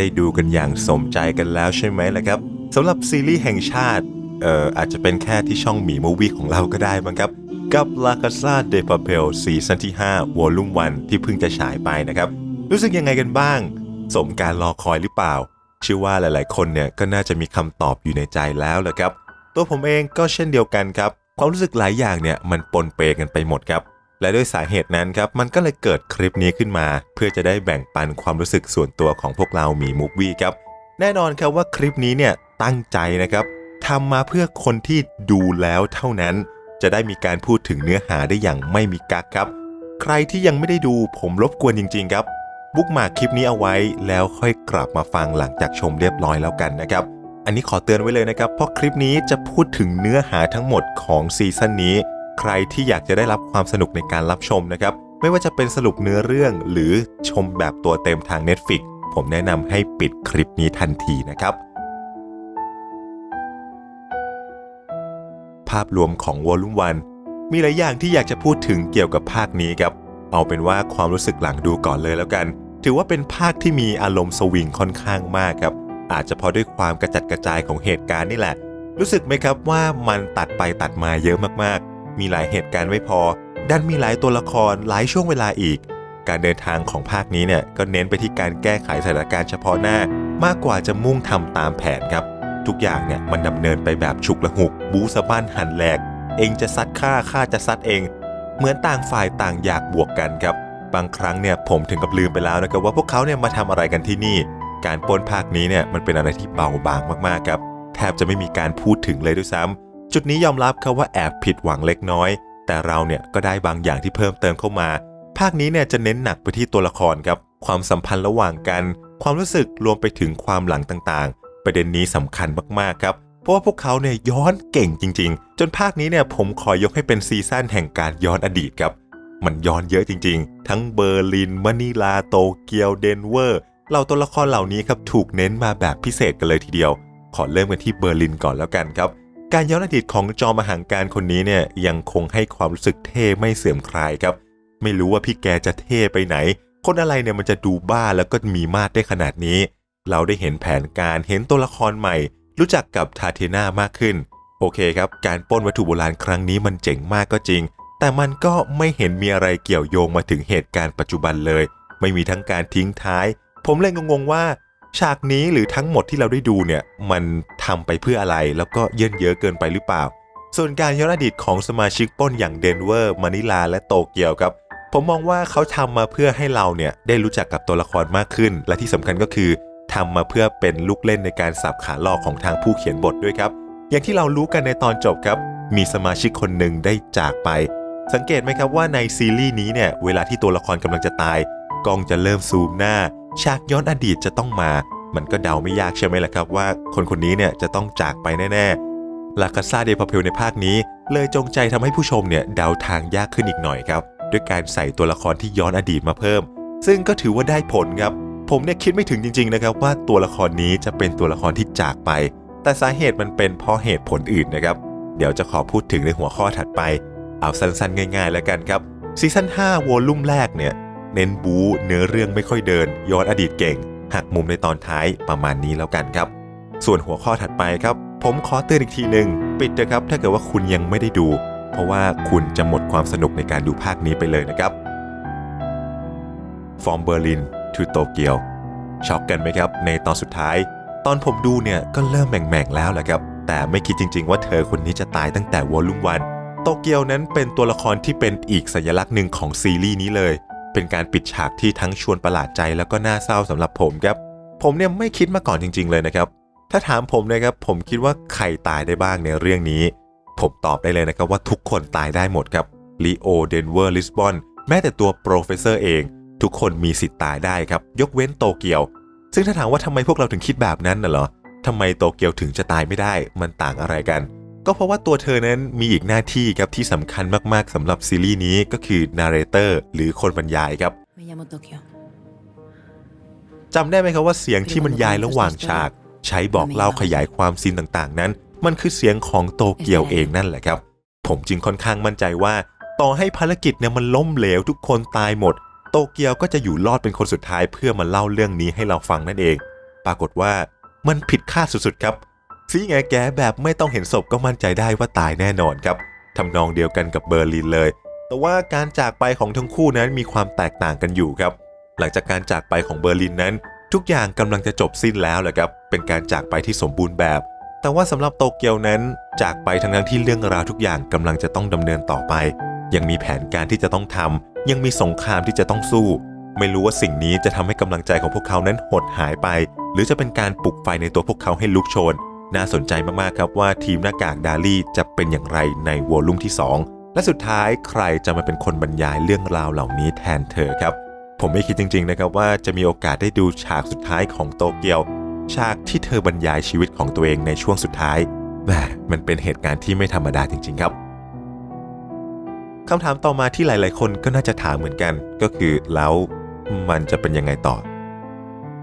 ได้ดูกันอย่างสมใจกันแล้วใช่ไหมล่ะครับสำหรับซีรีส์แห่งชาติเอ่ออาจจะเป็นแค่ที่ช่องหมีมูวี่ของเราก็ได้มั้งครับกับ La Casa de Papel ซีซั่นที่ 5 วอลลุ่ม1ที่เพิ่งจะฉายไปนะครับ รู้สึกยังไงกันบ้าง สมการรอคอยหรือเปล่า เชื่อว่าหลายๆ คนเนี่ยก็น่าจะมีคำตอบอยู่ในใจแล้วแหละครับ ตัวผมเองก็เช่นเดียวกันครับ ความรู้สึกหลายอย่างเนี่ยมันปนเปกันไปหมดครับ และด้วยสาเหตุนั้นครับมันก็เลยเกิดคลิปนี้ขึ้นมา เพื่อจะได้แบ่งปันความรู้สึกส่วนตัวของพวกเรามีมูฟวี่ครับ แน่นอนครับว่าคลิปนี้เนี่ยตั้งใจนะครับทำมาเพื่อคนที่ดูแล้วเท่านั้น จะได้มีการพูดถึงเนื้อหาได้อย่างไม่มีกักครับ ใครที่ยังไม่ได้ดูผมรบกวนจริง ๆ ครับ บุ๊กมาคลิปนี้เอาไว้แล้วค่อยกลับมาฟังหลังจากชมเรียบร้อยแล้วกันนะครับ อันนี้ขอเตือนไว้เลยนะครับ เพราะคลิปนี้จะพูดถึงเนื้อหาทั้งหมดของซีซั่นนี้ ใครที่อยากจะได้รับความสนุกในการรับชมนะครับ ไม่ว่าจะเป็นสรุปเนื้อเรื่องหรือชมแบบตัวเต็มทาง Netflix ผมแนะนำให้ปิดคลิปนี้ทันทีนะครับ ภาพรวมของวอลลุ่มวันมีหลายอย่างที่อยากจะพูดถึงเกี่ยวกับภาคนี้ครับ เอาเป็นว่าความรู้สึกหลังดูก่อนเลยแล้วกัน ถือว่าเป็นภาคที่มีอารมณ์สวิงค่อนข้างมากครับ อาจจะเพราะด้วยความกระจัดกระจายของเหตุการณ์นี่แหละ รู้สึกไหมครับว่ามันตัดไปตัดมาเยอะมาก มีหลายเหตุการณ์ไม่พอ ดันมีหลายตัวละครหลายช่วงเวลาอีก การเดินทางของภาคนี้เนี่ยก็เน้นไปที่การแก้ไขสถานการณ์เฉพาะหน้ามากกว่าจะมุ่งทำตามแผนครับ ทุกอย่างเนี่ยมันดำเนินไปแบบฉุกละหุก บูสะบ้านหันแหลก เองจะซัดข้าข้าจะซัดเอง เหมือนต่างฝ่ายต่างอยากบวกกันครับ บางครั้งเนี่ยผมถึงกับลืมไปแล้วนะครับว่าพวกเขาเนี่ยมาทำอะไรกันที่นี่ การป้นภาคนี้เนี่ยมันเป็นอะไรที่เบาบางมากๆครับแทบจะไม่มีการพูดถึงเลยด้วยซ้ำ จุดนี้ยอมรับครับว่าแอบผิดหวังเล็กน้อย แต่เราเนี่ยก็ได้บางอย่างที่เพิ่มเติมเข้ามา ภาคนี้เนี่ยจะเน้นหนักไปที่ตัวละครครับ ความสัมพันธ์ระหว่างกัน ความรู้สึกรวมไปถึงความหลังต่างๆ ประเด็นนี้สำคัญมากๆครับ เพราะว่าพวกเขาเนี่ยย้อนเก่งจริง ๆ จนภาคนี้เนี่ยผมขอยกให้เป็นซีซั่นแห่งการย้อนอดีตครับ มันย้อนเยอะจริง ๆ ทั้งเบอร์ลินมะนิลาโตเกียวเดนเวอร์เหล่าตัวละครเหล่านี้ครับถูกเน้นมาแบบพิเศษกันเลยทีเดียว ขอเริ่มกันที่เบอร์ลินก่อนแล้วกันครับ การย้อนอดีตของจอมหังการคนนี้เนี่ยยังคงให้ความรู้สึกเท่ไม่เสื่อมคลายครับ ไม่รู้ว่าพี่แกจะเท่ไปไหน คนอะไรเนี่ยมันจะดูบ้าแล้วก็มีมาดได้ขนาดนี้ เราได้เห็นแผนการเห็นตัวละครใหม่ รู้จักกับทาเทน่ามากขึ้น โอเคครับ การปล้นวัตถุโบราณครั้งนี้มันเจ๋งมากก็จริง แต่มันก็ไม่เห็นมีอะไรเกี่ยวโยงมาถึงเหตุการณ์ปัจจุบันเลย ไม่มีทั้งการทิ้งท้าย ผมเลยงงๆว่า ฉากนี้หรือทั้งหมดที่เราได้ดูเนี่ยมันทำไปเพื่ออะไรแล้วก็เยินเยอะเกินไปหรือเปล่า ส่วนการย้อนอดีตของสมาชิกป้นอย่างเดนเวอร์มะนิลาและโตเกียวครับ ผมมองว่าเขาทำมาเพื่อให้เราเนี่ยได้รู้จักกับตัวละครมากขึ้น และที่สำคัญก็คือทำมาเพื่อเป็นลูกเล่นในการสับขาลอกของทางผู้เขียนบทด้วยครับ อย่างที่เรารู้กันในตอนจบครับ มีสมาชิกคนหนึ่งได้จากไป สังเกตไหมครับว่าในซีรีส์นี้เนี่ยเวลาที่ตัวละครกำลังจะตายกล้องจะเริ่มซูมหน้า ฉากย้อนอดีตจะต้องมา มันก็เดาไม่ยากใช่ไหมล่ะครับว่าคนคนนี้เนี่ยจะต้องจากไปแน่ๆลาคาซาเดพาเพลในภาคนี้ เลยจงใจทำให้ผู้ชมเนี่ยเดาทางยากขึ้นอีกหน่อยครับ ด้วยการใส่ตัวละครที่ย้อนอดีตมาเพิ่ม ซึ่งก็ถือว่าได้ผลครับ ผมเนี่ยคิดไม่ถึงจริงๆนะครับว่าตัวละครนี้จะเป็นตัวละครที่จากไป แต่สาเหตุมันเป็นเพราะเหตุผลอื่นนะครับ เดี๋ยวจะขอพูดถึงในหัวข้อถัดไป เอาสั้นๆ ง่าย ๆ แล้วกันครับซีซั่น5วอลลุ่มแรกเนี่ย เน้นบู๊เนื้อเรื่องไม่ค่อยเดิน ย้อนอดีตเก่ง หักมุมในตอนท้ายประมาณนี้แล้วกันครับ ส่วนหัวข้อถัดไปครับ ผมขอเตือนอีกทีหนึ่งปิดนะครับถ้าเกิดว่าคุณยังไม่ได้ดู เพราะว่าคุณจะหมดความสนุกในการดูภาคนี้ไปเลยนะครับฟอร์มเบอร์ลินทูโตเกียวช็อกกันไหมครับ ในตอนสุดท้าย ตอนผมดูเนี่ยก็เริ่มแหม่งๆแล้วแหละครับ แต่ไม่คิดจริง ๆ ว่าเธอคนนี้จะตายตั้งแต่วอลลุ่มวันโตเกียวนั้นเป็นตัวละครที่เป็นอีกสัญลักษณ์หนึ่งของซีรีส์นี้เลย เป็นการปิดฉากที่ทั้งชวนประหลาดใจแล้วก็น่าเศร้าสำหรับผมครับ ผมเนี่ยไม่คิดมาก่อนจริง ๆ เลยนะครับ ถ้าถามผมนะครับ ผมคิดว่าใครตายได้บ้างในเรื่องนี้ ผมตอบได้เลยนะครับว่าทุกคนตายได้หมดครับลีโอเดนเวอร์ลิสบอนแม้แต่ตัวโปรเฟสเซอร์เอง ทุกคนมีสิทธิ์ตายได้ครับ ยกเว้นโตเกียว ซึ่งถ้าถามว่าทำไมพวกเราถึงคิดแบบนั้นน่ะเหรอทำไมโตเกียวถึงจะตายไม่ได้ มันต่างอะไรกัน ก็เพราะว่าตัวเธอนั้นมีอีกหน้าที่ครับที่สำคัญมากๆสำหรับซีรีส์นี้ก็คือนาร์เรเตอร์หรือคนบรรยายครับ Me llamo Tokio. จำได้ไหมครับว่าเสียงที่บรรยายระหว่างฉาก ใช้บอกเล่าขยายความซีนต่างๆ นั้น มันคือเสียงของโตเกียวเองนั่นแหละครับ ผมจึงค่อนข้างมั่นใจว่า ต่อให้ภารกิจเนี่ยมันล้มเหลวทุกคนตายหมด โตเกียวก็จะอยู่รอดเป็นคนสุดท้ายเพื่อมาเล่าเรื่องนี้ให้เราฟังนั่นเอง ปรากฏว่ามันผิดคาดสุดๆครับ ซีแงแกแบบไม่ต้องเห็นศพก็มั่นใจได้ว่าตายแน่นอนครับทำนองเดียวกันกับเบอร์ลินเลย แต่ว่าการจากไปของทั้งคู่นั้นมีความแตกต่างกันอยู่ครับ หลังจากการจากไปของเบอร์ลินนั้น ทุกอย่างกำลังจะจบสิ้นแล้วแหละครับ เป็นการจากไปที่สมบูรณ์แบบ แต่ว่าสำหรับโตเกียวนั้นจากไปทั้งทั้งๆที่เรื่องราวทุกอย่างกำลังจะต้องดำเนินต่อไป ยังมีแผนการที่จะต้องทำยังมีสงครามที่จะต้องสู้ ไม่รู้ว่าสิ่งนี้จะทำให้กำลังใจของพวกเขานั้นหดหายไป หรือจะเป็นการปลุกไฟในตัวพวกเขาให้ลุกโชน น่าสนใจมากๆครับว่าทีมหน้ากากดาลี่จะเป็นอย่างไรในวอลลุ่มที่ 2 และสุดท้ายใครจะมาเป็นคนบรรยายเรื่องราวเหล่านี้แทนเธอครับ ผมไม่คิดจริง ๆ นะครับว่าจะมีโอกาสได้ดูฉากสุดท้ายของโตเกียว ฉากที่เธอบรรยายชีวิตของตัวเองในช่วงสุดท้ายแหมมันเป็นเหตุการณ์ที่ไม่ธรรมดาจริง ๆ ครับคำถามต่อมาที่หลาย ๆ คนก็น่าจะถามเหมือนกัน ก็คือแล้วมันจะเป็นยังไงต่อ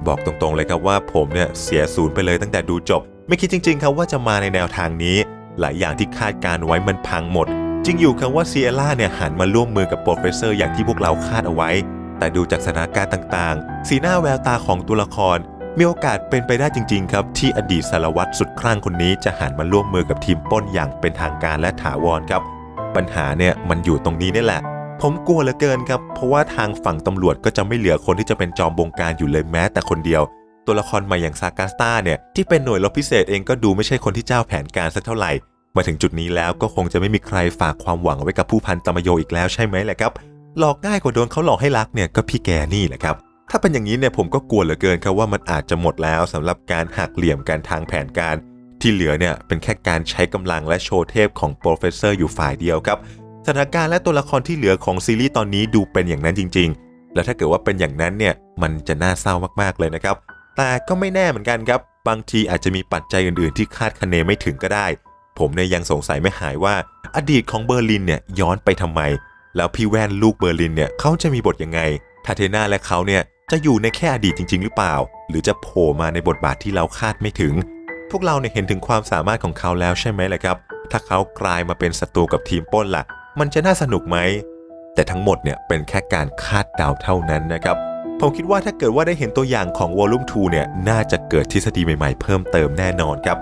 บอกตรงๆเลยครับว่าผมเนี่ยเสียศูนย์ไปเลยตั้งแต่ดูจบ ไม่คิดจริงๆครับว่าจะมาในแนวทางนี้ หลายอย่างที่คาดการไว้มันพังหมด จริงอยู่ครับว่าซียร่าเนี่ยหันมาร่วมมือกับโปรเฟสเซอร์อย่างที่พวกเราคาดเอาไว้ แต่ดูจากสถานการณ์ต่างๆ สีหน้าแววตาของตัวละคร มีโอกาสเป็นไปได้จริงๆ ครับ ที่อดีตสารวัตรสุดคลั่งคนนี้จะหันมาร่วมมือกับทีมป้นอย่างเป็นทางการและถาวรครับ ปัญหาเนี่ยมันอยู่ตรงนี้นี่แหละ ผมกลัวเหลือเกินครับ เพราะว่าทางฝั่งตำรวจก็จะไม่เหลือคนที่จะเป็นจอมบงการอยู่เลยแม้แต่คนเดียว ตัวละครใหม่อย่างซากาสตาเนี่ยที่เป็นหน่วยรบพิเศษเองก็ดูไม่ใช่คนที่เจ้าแผนการสักเท่าไหร่ มาถึงจุดนี้แล้วก็คงจะไม่มีใครฝากความหวังไว้กับผู้พันตมโยอีกแล้วใช่ไหมแหละครับ หลอกง่ายกว่าโดนเขาหลอกให้รักเนี่ยก็พี่แกนี่แหละครับ ถ้าเป็นอย่างนี้เนี่ยผมก็กลัวเหลือเกินครับว่ามันอาจจะหมดแล้วสำหรับการหักเหลี่ยมการทางแผนการ ที่เหลือเนี่ยเป็นแค่การใช้กำลังและโชว์เทพของโปรเฟสเซอร์อยู่ฝ่ายเดียวครับสถานการณ์และตัวละครที่เหลือของซีรีส์ตอนนี้ดูเป็นอย่างนั้นจริง ๆ แล้วถ้าเกิดว่าเป็นอย่างนั้นเนี่ยมันจะน่าเศร้ามากๆเลยนะครับ แต่ก็ไม่แน่เหมือนกันครับ บางทีอาจจะมีปัจจัยอื่นๆ ที่คาดคะเนไม่ถึงก็ได้ ผมเนี่ยยังสงสัยไม่หายว่า อดีตของเบอร์ลินเนี่ยย้อนไปทำไม แล้วพี่แว่นลูกเบอร์ลินเนี่ยเขาจะมีบทยังไงทาเทนาและเขาเนี่ยจะอยู่ในแค่อดีตจริง ๆ หรือเปล่า หรือจะโผล่มาในบทบาทที่เราคาดไม่ถึง พวกเราเนี่ยเห็นถึงความสามารถของเขาแล้วใช่ไหมล่ะครับ ถ้าเขากลายมาเป็นศัตรูกับทีมป้นล่ะ มันจะน่าสนุกไหมแต่ทั้งหมดเนี่ยเป็นแค่การคาดเดาเท่านั้นนะครับ ผมคิดว่าถ้าเกิดว่าได้เห็นตัวอย่างของ Volume 2เนี่ยน่าจะเกิดทฤษฎีใหม่ๆ เพิ่มเติมแน่นอนครับ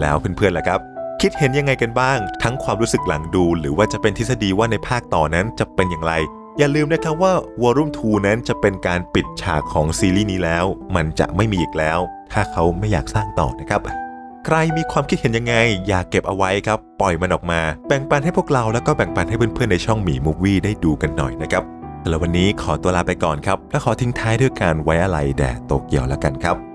แล้วเพื่อนๆล่ะครับ คิดเห็นยังไงกันบ้าง ทั้งความรู้สึกหลังดู หรือว่าจะเป็นทฤษฎีว่าในภาคต่อนั้นจะเป็นอย่างไร อย่าลืมนะครับว่า Volume 2นั้นจะเป็นการปิดฉากของซีรีส์นี้แล้ว มันจะไม่มีอีกแล้ว ถ้าเขาไม่อยากสร้างต่อนะครับใครมีความคิดเห็นยังไง อย่าเก็บเอาไว้ครับ ปล่อยมันออกมา แบ่งปันให้พวกเราแล้วก็แบ่งปันให้เพื่อนๆในช่องหมีมูฟวี่ได้ดูกันหน่อยนะครับ แล้ววันนี้ขอตัวลาไปก่อนครับ และขอทิ้งท้ายด้วยการไว้อะไรแด่โตเกียวแล้วกันครับ